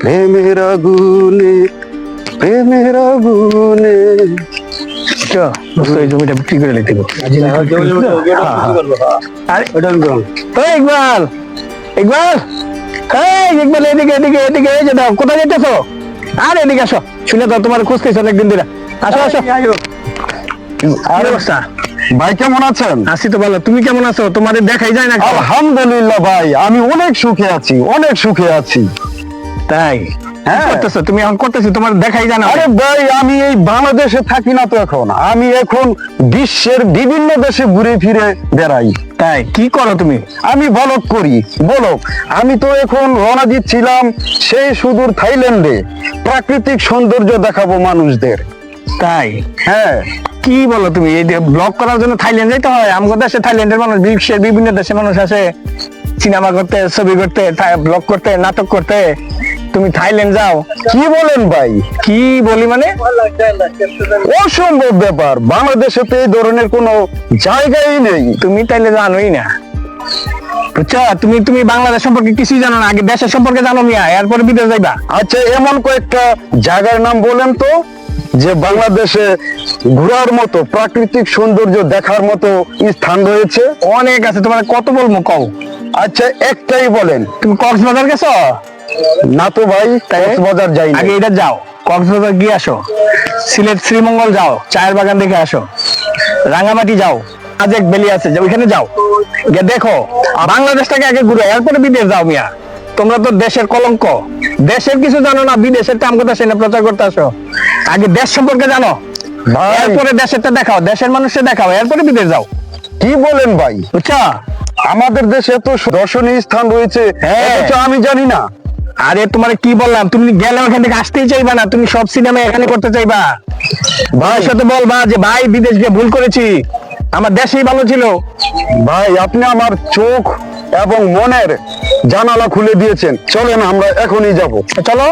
প্রেমের আগুনে প্রেমের আগুনে এই জমিটা বিক্রি করে নিতে হবে। আরে, ওই ইকবাল ইকবাল এই ইকবাল এদিকে এদিকে এদিকে এই যে দাও কোথায় যেতেছো আর এদিকে আসো। শুনে তো তোমার খোঁজ খেয়েছো অনেকদিন ধরে। আসো আসো। আর অবস্থা? ভাই কেমন আছেন? আছি তো ভালো। তুমি কেমন আছো? তোমাদের দেখাই যায় না আলহামদুলিল্লাহ ভাই আমি অনেক সুখে আছি অনেক সুখে আছি। তাই? হ্যাঁ। করতেছো? তুমি এখন করতেছো? তোমার দেখাই জানা আরে ভাই আমি এই বাংলাদেশে থাকি না তো এখন। আমি এখন বিশ্বের বিভিন্ন দেশে ঘুরে ফিরে বেড়াই। তাই? কি করো তুমি? আমি বলক করি বলক। আমি তো এখন রওনা দিচ্ছিলাম সেই সুদূর থাইল্যান্ডে। প্রাকৃতিক সৌন্দর্য দেখাবো মানুষদের। তাই? হ্যাঁ। কি বলো তুমি? এই ব্লগ করার জন্য থাইল্যান্ড যাইতে হয়। আমাদের দেশে থাইল্যান্ডের মানুষ, বিশ্বের বিভিন্ন দেশের মানুষ আসে, সিনেমা করতে, ছবি করতে ব্লগ করতে, নাটক করতে। তুমি থাইল্যান্ড যাও। কি বলেন ভাই? কি বলি মানে? অসম্ভব ব্যাপার। বাংলাদেশে তো এই ধরনের কোনো জায়গাই নেই। তুমি তাইলে জানোই না। বুঝছ তুমি তুমি বাংলাদেশ সম্পর্কে কিছুই জানো না। আগে দেশের সম্পর্কে জানো মিয়া। এরপরে বিদেশ যাইবা। আচ্ছা এমন কয়েকটা জায়গার নাম বলেন তো। যে বাংলাদেশে ঘোরার মতো প্রাকৃতিক সৌন্দর্য দেখার মতো স্থান রয়েছে। অনেক আছে তোমার কত বলব কও? আচ্ছা একটাই বলেন। তুমি কক্সবাজার গেছো? না তো ভাই কক্সবাজার যাই আগে এটা যাও কক্সবাজার গিয়ে আসো। সিলেট শ্রীমঙ্গল যাও চায়ের বাগান দেখে আসো। রাঙামাটি যাও আজেক বেলি আছে যে ওইখানে যাও। গিয়ে দেখো বাংলাদেশটাকে আগে ঘুরে এরপরে বিদেশ যাও মিয়া। তোমরা তো দেশের কলঙ্ক। দেশের কিছু জানো না বিদেশের টাম কথা সেটা প্রচার করতে আসো। আগে দেশ সম্পর্কে জানো। ভাই। এরপরে দেশেরটা দেখাও দেশের মানুষকে দেখাও এরপরে বিদেশ যাও। কি বলেন ভাই? বুঝছ? আমাদের দেশে তো দর্শনীয় স্থান রয়েছে হ্যাঁ। আমি জানি না। আরে তোমার কি বললাম তুমি গেলে ওখান থেকে আসতেই চাইবা না তুমি সব সিনেমা এখানে করতে চাইবা। ভাইয়ের সাথে বলবা যে ভাই বিদেশ গিয়ে ভুল করেছি আমার দেশেই ভালো ছিল। ভাই আপনি আমার চোখ এবং মনের জানালা খুলে দিয়েছেন। চলেন আমরা এখনই যাব। চলো।